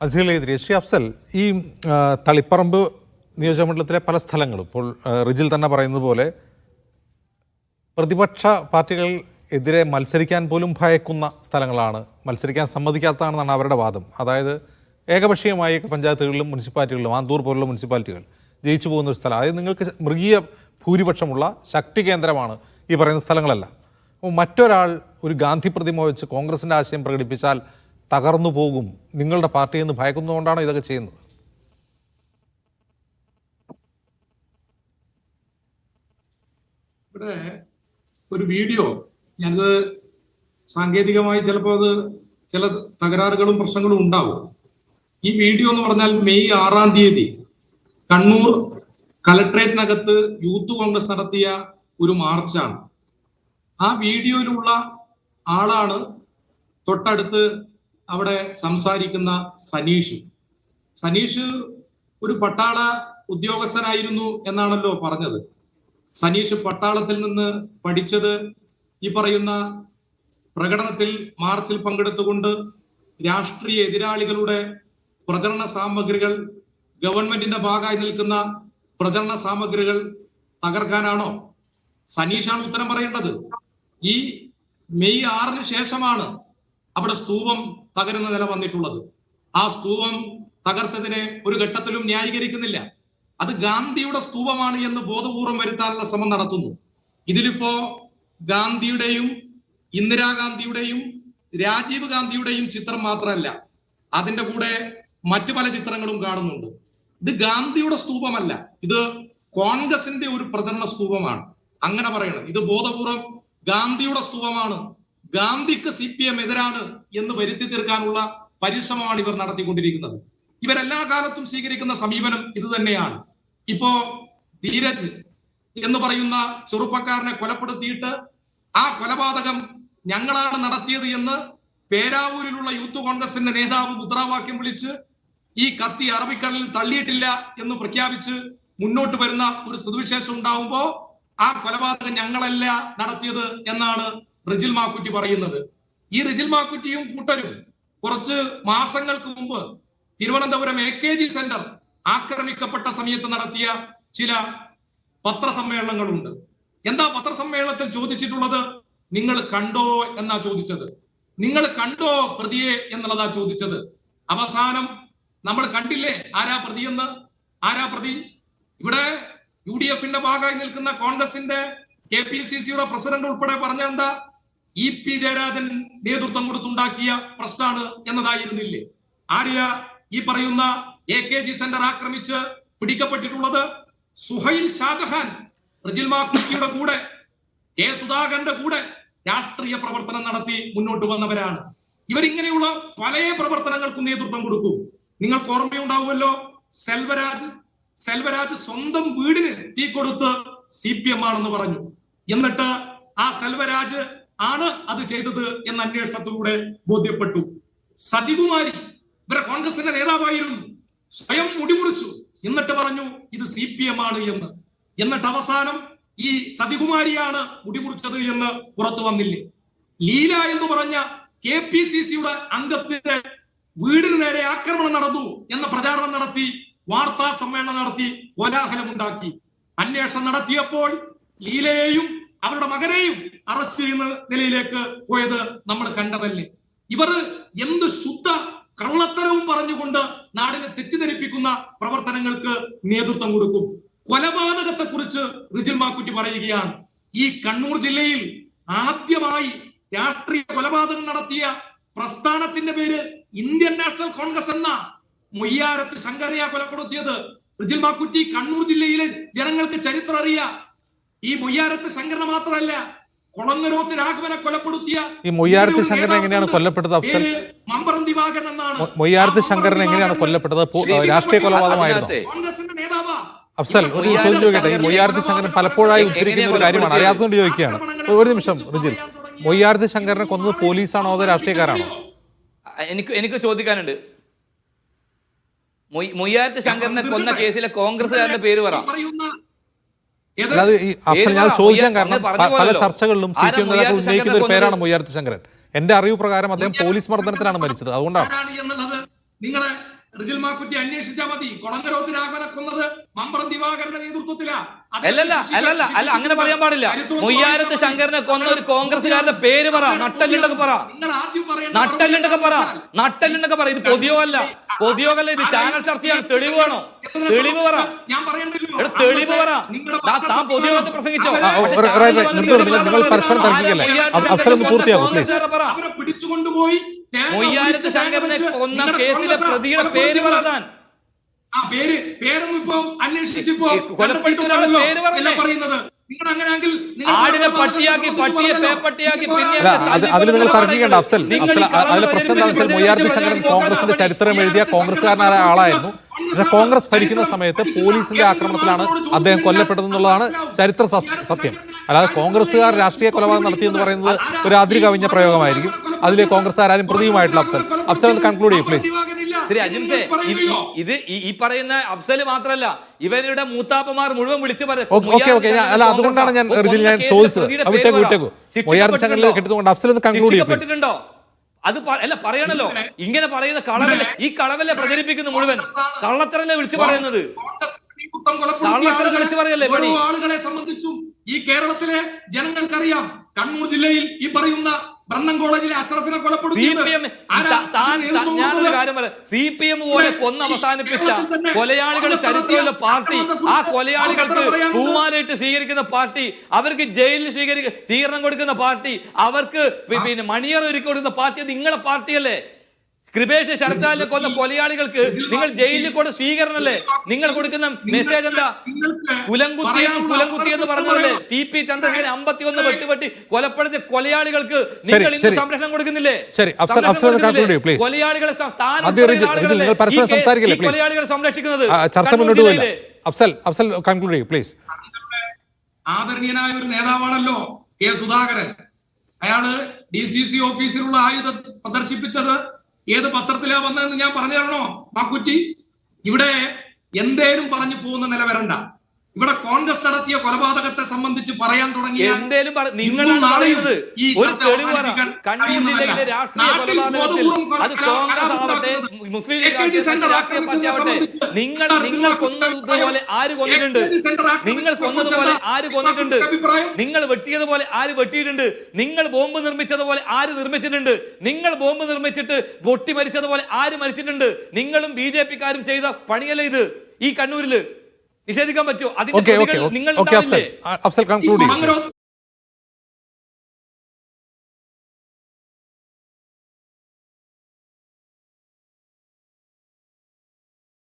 അതിഥികളെതിരെ ശ്രീ അഫ്സൽ ഈ തളിപ്പറമ്പ് നിയോജകമണ്ഡലത്തിലെ പല സ്ഥലങ്ങളും ഇപ്പോൾ റിജിൽ തന്നെ പറയുന്നത് പോലെ പ്രതിപക്ഷ പാർട്ടികൾ എതിരെ മത്സരിക്കാൻ പോലും ഭയക്കുന്ന സ്ഥലങ്ങളാണ് മത്സരിക്കാൻ സമ്മതിക്കാത്തതാണെന്നാണ് അവരുടെ വാദം. അതായത് ഏകപക്ഷീയമായി പഞ്ചായത്തുകളിലും മുനിസിപ്പാലിറ്റികളിലും ആന്തൂർ പോലുള്ള മുനിസിപ്പാലിറ്റികൾ ജയിച്ചു പോകുന്ന ഒരു സ്ഥലം. അതായത് നിങ്ങൾക്ക് മൃഗീയ ഭൂരിപക്ഷമുള്ള ശക്തി കേന്ദ്രമാണ് ഈ പറയുന്ന സ്ഥലങ്ങളല്ല. അപ്പോൾ മറ്റൊരാൾ ഒരു ഗാന്ധി പ്രതിമ വെച്ച് കോൺഗ്രസിന്റെ ആശയം പ്രകടിപ്പിച്ചാൽ തകർന്നു പോകും. നിങ്ങളുടെ പാർട്ടി എന്ന് ഭയക്കുന്നതുകൊണ്ടാണ് ഇതൊക്കെ ചെയ്യുന്നത്? ഇവിടെ ഒരു വീഡിയോ. ഞാനത് സാങ്കേതികമായി ചിലപ്പോൾ അത് ചില തകരാറുകളും പ്രശ്നങ്ങളും ഉണ്ടാവും. ഈ വീഡിയോ എന്ന് പറഞ്ഞാൽ മെയ് ആറാം തീയതി കണ്ണൂർ കലക്ട്രേറ്റിനകത്ത് യൂത്ത് കോൺഗ്രസ് നടത്തിയ ഒരു മാർച്ചാണ്. ആ വീഡിയോയിലുള്ള ആളാണ് തൊട്ടടുത്ത് അവിടെ സംസാരിക്കുന്ന സനീഷ്. സനീഷ് ഒരു പട്ടാള ഉദ്യോഗസ്ഥനായിരുന്നു എന്നാണല്ലോ പറഞ്ഞത്. സനീഷ് പട്ടാളത്തിൽ നിന്ന് പഠിച്ചത് ഈ പറയുന്ന പ്രകടനത്തിൽ മാർച്ചിൽ പങ്കെടുത്തുകൊണ്ട് രാഷ്ട്രീയ എതിരാളികളുടെ പ്രചരണ സാമഗ്രികൾ ഗവൺമെന്റിന്റെ ഭാഗമായി നിൽക്കുന്ന പ്രചരണ സാമഗ്രികൾ തകർക്കാനാണോ? സനീഷാണ് ഉത്തരം പറയേണ്ടത്. ഈ മെയ് ആറിന് ശേഷമാണ് അവിടെ സ്തൂപം തകരുന്ന നില വന്നിട്ടുള്ളത്. ആ സ്തൂപം തകർത്തതിനെ ഒരു ഘട്ടത്തിലും ന്യായീകരിക്കുന്നില്ല. അത് ഗാന്ധിയുടെ സ്തൂപമാണ് എന്ന് ബോധപൂർവം വരുത്താനുള്ള ശ്രമം നടത്തുന്നു. ഇതിലിപ്പോ ഗാന്ധിയുടെയും ഇന്ദിരാഗാന്ധിയുടെയും രാജീവ് ഗാന്ധിയുടെയും ചിത്രം മാത്രമല്ല അതിന്റെ കൂടെ മറ്റു പല ചിത്രങ്ങളും കാണുന്നുണ്ട്. ഇത് ഗാന്ധിയുടെ സ്തൂപമല്ല ഇത് കോൺഗ്രസിന്റെ ഒരു പ്രചരണ സ്തൂപമാണ്. അങ്ങനെ പറയണം. ഇത് ബോധപൂർവം ഗാന്ധിയുടെ സ്തൂപമാണ്. ഗാന്ധിക്ക് സി പി എം എതിരാണ് എന്ന് വരുത്തി തീർക്കാനുള്ള പരിശ്രമമാണ് ഇവർ നടത്തിക്കൊണ്ടിരിക്കുന്നത്. ഇവരെല്ലാ കാലത്തും സ്വീകരിക്കുന്ന സമീപനം ഇത് തന്നെയാണ് ഇപ്പോ ധീരജ് എന്ന് പറയുന്ന ചെറുപ്പക്കാരനെ കൊലപ്പെടുത്തിയിട്ട് ആ കൊലപാതകം ഞങ്ങളാണ് നടത്തിയത് എന്ന് പേരാവൂരിലുള്ള യൂത്ത് കോൺഗ്രസിന്റെ നേതാവ് മുദ്രാവാക്യം വിളിച്ച് ഈ കത്തി അറബിക്കടലിൽ തള്ളിയിട്ടില്ല എന്ന് പ്രഖ്യാപിച്ച് മുന്നോട്ട് വരുന്ന ഒരു സ്ഥിതിവിശേഷം ഉണ്ടാവുമ്പോൾ ആ കൊലപാതകം ഞങ്ങളല്ല നടത്തിയത് എന്നാണ് റിജിൽ മാക്കുറ്റി പറയുന്നത്. ഈ റിജിൽ മാക്കുറ്റിയും കൂട്ടരും കുറച്ച് മാസങ്ങൾക്ക് മുമ്പ് Thiruvananthapuram A K G centre ആക്രമിക്കപ്പെട്ട സമയത്ത് നടത്തിയ ചില പത്രസമ്മേളനങ്ങളുണ്ട്. എന്താ പത്രസമ്മേളനത്തിൽ ചോദിച്ചിട്ടുള്ളത്? നിങ്ങൾ കണ്ടോ എന്നാ ചോദിച്ചത്. നിങ്ങൾ കണ്ടോ പ്രതിയെ എന്നുള്ളതാ ചോദിച്ചത്. അവസാനം നമ്മൾ കണ്ടില്ലേ ആരാ പ്രതി എന്ന്? ആരാ പ്രതി? ഇവിടെ യു ഡി എഫിന്റെ ഭാഗമായി നിൽക്കുന്ന കോൺഗ്രസിന്റെ കെ പി സി സിയുടെ പ്രസിഡന്റ് ഉൾപ്പെടെ പറഞ്ഞ എന്താ? ഇ പി ജയരാജൻ നേതൃത്വം കൊടുത്തുണ്ടാക്കിയ പ്രശ്നമാണ് എന്നതായിരുന്നില്ലേ? ആര്യ ഈ പറയുന്ന എ കെ ജി സെന്റർ ആക്രമിച്ച് പിടിക്കപ്പെട്ടിട്ടുള്ളത് സുഹൈൽ ഷാജഹാൻ റിജിൽ മാക്കിയുടെ കൂടെ കെ സുധാകരന്റെ കൂടെ രാഷ്ട്രീയ പ്രവർത്തനം നടത്തി മുന്നോട്ട് വന്നവരാണ്. ഇവരിങ്ങനെയുള്ള പല പ്രവർത്തനങ്ങൾക്കും നേതൃത്വം കൊടുക്കും. നിങ്ങൾക്ക് ഓർമ്മയുണ്ടാവുമല്ലോ സെൽവരാജ് സെൽവരാജ് സ്വന്തം വീടിന് തീ കൊടുത്ത് സി പി എം ആണെന്ന് പറഞ്ഞു. എന്നിട്ട് ആ സെൽവരാജ് ആണ് അത് ചെയ്തത് എന്ന അന്വേഷണത്തിലൂടെ ബോധ്യപ്പെട്ടു. സതികുമാരി ഇവരെ കോൺഗ്രസിന്റെ നേതാവായിരുന്നു. സ്വയം മുടിമുറിച്ചു. എന്നിട്ട് പറഞ്ഞു ഇത് സി പി എം ആണ് എന്ന്. എന്നിട്ട് അവസാനം ഈ സതികുമാരിയാണ് മുടിമുറിച്ചത് എന്ന് പുറത്തു വന്നില്ലേ. ലീല എന്ന് പറഞ്ഞ കെ പി സി സിയുടെ അംഗത്തിന്റെ വീടിന് നേരെ ആക്രമണം നടന്നു എന്ന പ്രചാരണം നടത്തി വാർത്താ സമ്മേളനം നടത്തി കോലാഹലമുണ്ടാക്കി. അന്വേഷണം നടത്തിയപ്പോൾ ലീലയെയും അവരുടെ മകനെയും അറസ്റ്റ് ചെയ്യുന്ന നിലയിലേക്ക് പോയത് നമ്മൾ കണ്ടതല്ലേ? ഇവർ എന്ത് ശുദ്ധ കള്ളത്തരവും പറഞ്ഞുകൊണ്ട് നാടിനെ തെറ്റിദ്ധരിപ്പിക്കുന്ന പ്രവർത്തനങ്ങൾക്ക് നേതൃത്വം കൊടുക്കും. കൊലപാതകത്തെ കുറിച്ച് റിജിൽ മാക്കുറ്റി പറയുകയാണ്. ഈ കണ്ണൂർ ജില്ലയിൽ ആദ്യമായി രാഷ്ട്രീയ കൊലപാതകം നടത്തിയ പ്രസ്ഥാനത്തിന്റെ പേര് ഇന്ത്യൻ നാഷണൽ കോൺഗ്രസ് എന്ന മൊയ്യാരത്ത് ശങ്കരയാ കൊലപ്പെടുത്തിയത്. റിജിൽ മാക്കുറ്റി കണ്ണൂർ ജില്ലയിലെ ജനങ്ങൾക്ക് ചരിത്രം അറിയാം ഈ മൊയ്യാരത്ത് ശങ്കരനെ മാത്രമല്ല കൊളങ്ങരോത്ത് രാഘവനെ കൊലപ്പെടുത്തിയ ഈ മൊയ്യാരത്ത് ശങ്കരൻ എങ്ങനെയാണ്. കൊല്ലപ്പെട്ടത്? അഫ്സൽ? മമ്പറം ദിവാകരൻ എന്നാണ്. മൊയ്യാരത്ത് ശങ്കരൻ എങ്ങനെയാണ് കൊല്ലപ്പെട്ടത്? രാഷ്ട്രീയ കൊലപാതകമായിരുന്നു. കോൺഗ്രസിന്റെ നേതാവാ. അഫ്സൽ ഒരു ചോദ്യം ചോദിക്കട്ടെ? ഈ മൊയ്യാരത്ത് ശങ്കരൻ പലപ്പോഴായി ഉദ്ധരിക്കുന്ന ഒരു കാര്യമാണ്. അറിയാത്തതുകൊണ്ട് ചോദിക്കുകയാണ്. ഒരു നിമിഷം റിജിൽ മൊയ്യാരത്ത് ശങ്കരനെ കൊന്നത് പോലീസാണോ അതോ രാഷ്ട്രീയക്കാരാണോ? എനിക്ക് എനിക്ക് ചോദിക്കാനുണ്ട്. മൊയ്- മൊയ്യാരത്ത് ശങ്കരനെ കൊന്ന കേസിലെ കോൺഗ്രസ്സുകാരന്റെ പേര് പറ. പറയുന്ന? അല്ലാതെ ഈ അഫ്സൽ ഞാൻ ചോദിക്കാൻ കാരണം പല ചർച്ചകളിലും സി പി എം നേതാക്കൾ ഉന്നയിക്കുന്ന ഒരു പേരാണ് കൊന്നത്? ശങ്കരൻ. എന്റെ അറിവ് പ്രകാരം അദ്ദേഹം പോലീസ് മർദ്ദനത്തിലാണ് മരിച്ചത്. അതുകൊണ്ടാണ്. ആരാണ് എന്നുള്ളത് നിങ്ങളെ റിജിൽ മാക്കുറ്റി അന്വേഷിച്ചാൽ മതി. കൊളങ്കരോത്ത് രാഘവനെ കൊന്നത് മമ്പ്രം ദിവാകരന്റെ നേതൃത്വത്തിലാ. അല്ലല്ല അല്ലല്ല അല്ല അങ്ങനെ പറയാൻ പാടില്ല. മുയ്യാരത്ത് ശങ്കരനെ കൊന്ന ഒരു കോൺഗ്രസ്സുകാരുടെ പേര് പറ നട്ടല്ലിണ്ടൊക്കെ പറ. നിങ്ങൾ ആദ്യം നട്ടല്ലിണ്ടൊക്കെ നട്ടല്ലുണ്ടൊക്കെ പറ ഇത് പൊതിയോ അല്ല പൊതിയോ അല്ല ഇത് ചാനൽ ചർച്ചയാണ് തെളിവ് വേണോ തെളിവ് പറ ഞാൻ പറയണ്ടല്ലോ തെളിവ് താൻ പൊതുയോഗത്തിൽ പ്രസംഗിച്ചോ നിങ്ങൾ പരസ്പരം തർക്കിക്കല്ലേ? ഒന്ന് അവരെ പിടിച്ചുകൊണ്ടുപോയി മുയ്യാരത്ത് ശങ്കരനെ കൊന്ന കേസിലെ പ്രതിയുടെ പേര് പറ ആ പേര് പേരൊന്നും ഇപ്പൊ അന്വേഷിച്ചിപ്പോ. പറയുന്നത് ആടിനെ പട്ടിയാക്കി പട്ടിയെ. പേപ്പട്ടിയാക്കി അതിൽ നിങ്ങൾ തർക്കിക്കേണ്ട അഫ്സൽ അഫ്സൽ അതിലെ പ്രശ്നം എന്താണെന്ന് വെച്ചാൽ മൊയ്യാർജി ശങ്കരൻ കോൺഗ്രസിന്റെ ചരിത്രം എഴുതിയ കോൺഗ്രസ്സുകാരനായ ആളായിരുന്നു. പക്ഷെ കോൺഗ്രസ് ഭരിക്കുന്ന സമയത്ത് പോലീസിന്റെ ആക്രമണത്തിലാണ് അദ്ദേഹം കൊല്ലപ്പെട്ടതെന്നുള്ളതാണ് ചരിത്ര സത്യം. അല്ലാതെ കോൺഗ്രസ്സുകാർ രാഷ്ട്രീയ കൊലപാതകം നടത്തിയെന്ന് പറയുന്നത് ഒരു അതിര് കവിഞ്ഞ പ്രയോഗമായിരിക്കും. അതിലെ കോൺഗ്രസ് ആരും പ്രതിയുമായിട്ടുള്ള അഫ്സൽ. അഫ്സൽ ഒന്ന് കൺക്ലൂഡ് ചെയ്യും പ്ലീസ്. ശരി അജിംസെ ഇത് ഈ- പറയുന്ന അഫ്സൽ മാത്രല്ല ഇവരുടെ മൂത്താപ്പമാർ മുഴുവൻ വിളിച്ചു ഓക്കെ ഓക്കെ ഞാൻ അല്ല അതുകൊണ്ടാണ് ഞാൻ ഞാൻ ചോദിച്ചത്. വിട്ടേക്ക് വിട്ടേക്കു അഫ്സൽ ഒന്ന് കൺക്ലൂഡ് അത് അല്ല പറയണല്ലോ. ഇങ്ങനെ പറയുന്ന കളവല്ല ഈ കളവല്ല പ്രചരിപ്പിക്കുന്നു മുഴുവൻ. കള്ളത്തരല്ലേ വിളിച്ചു പറയുന്നത്? ഓരോ. ആളുകളെ സംബന്ധിച്ചും ഈ കേരളത്തിലെ ജനങ്ങൾക്കറിയാം. കണ്ണൂർ ജില്ലയിൽ ഈ പറയുന്ന ബ്രണ്ണൻ കോളേജിലെ അഷ്റഫിനെ കൊലപ്പെടുത്തിയത്? സി പി എം പോലെ കൊന്ന് അവസാനിപ്പിച്ച കൊലയാളികൾ ചരിത്രമുള്ള പാർട്ടി ആ കൊലയാളികൾക്ക് പൂമാലയിട്ട് സ്വീകരിക്കുന്ന പാർട്ടി അവർക്ക് ജയിലിൽ സ്വീകരിക്കുന്ന സ്വീകരണം കൊടുക്കുന്ന പാർട്ടി അവർക്ക് പിന്നെ മണിയർ ഒരുക്കി കൊടുക്കുന്ന പാർട്ടി നിങ്ങളുടെ നിങ്ങളെ പാർട്ടിയല്ലേ? കൃപേഷ് ശരത്താലിനെ കൊന്ന കൊലയാളികൾക്ക് നിങ്ങൾ ജയിലിൽ കൊണ്ട് സ്വീകരണം അല്ലേ നിങ്ങൾ കൊടുക്കുന്ന മെസ്സേജ് എന്താ? നിങ്ങൾക്ക് കുലംകുത്തി കുലംകുത്തി എന്ന് പറഞ്ഞതല്ലേ. ടി പി ചന്ദ്രശേഖരൻ അമ്പത്തിയൊന്ന് വെട്ടുപെട്ടി കൊലപ്പെടുത്തിയ കൊലയാളികൾക്ക് നിങ്ങൾ ഇന്ന്. സംരക്ഷണം കൊടുക്കുന്നില്ലേ? ശരി, അഫ്സൽ- അഫ്സൽ ഒന്ന് ചെയ്യൂ, please. കൊലയാളികളെ? കൊലയാളികളെ സംരക്ഷിക്കുന്നത് ചർച്ച മുന്നോട്ട് പോയില്ല. അഫ്സൽ അഫ്സൽ കൺക്ലൂഡ് ചെയ്യും പ്ലീസ് ആദരണീയനായ ഒരു നേതാവാണല്ലോ കെ സുധാകരൻ. അയാൾ ഡി സി സി ഓഫീസിലുള്ള ആയുധം പ്രദർശിപ്പിച്ചത് ഏത് പത്രത്തിലാ വന്നതെന്ന് ഞാൻ പറഞ്ഞു തരണോ മാക്കുറ്റി ഇവിടെ എന്തേലും പറഞ്ഞു പോകുന്ന നില വരണ്ട. ഇവിടെ കോൺഗ്രസ് നടത്തിയ കൊലപാതകത്തെ സംബന്ധിച്ച് പറയാൻ തുടങ്ങി എന്തേലും മുസ്ലിം ലീഗ് രാഷ്ട്രീയ നിങ്ങൾ നിങ്ങൾ കൊന്നതുപോലെ ആര് കൊന്നിട്ടുണ്ട്? നിങ്ങൾ കൊന്നതുപോലെ ആര് കൊന്നിട്ടുണ്ട്? നിങ്ങൾ വെട്ടിയതുപോലെ ആര് വെട്ടിയിട്ടുണ്ട്? നിങ്ങൾ ബോംബ് നിർമ്മിച്ചതുപോലെ ആര് നിർമ്മിച്ചിട്ടുണ്ട്? നിങ്ങൾ ബോംബ് നിർമ്മിച്ചിട്ട് പൊട്ടി മരിച്ചതുപോലെ ആര് മരിച്ചിട്ടുണ്ട്? നിങ്ങളും ബി ജെ പിക്കാരും ചെയ്ത പണിയല്ലേ ഇത്? ഈ കണ്ണൂരിൽ നിഷേധിക്കാൻ പറ്റുമോ? അതിന്റെ നിങ്ങൾ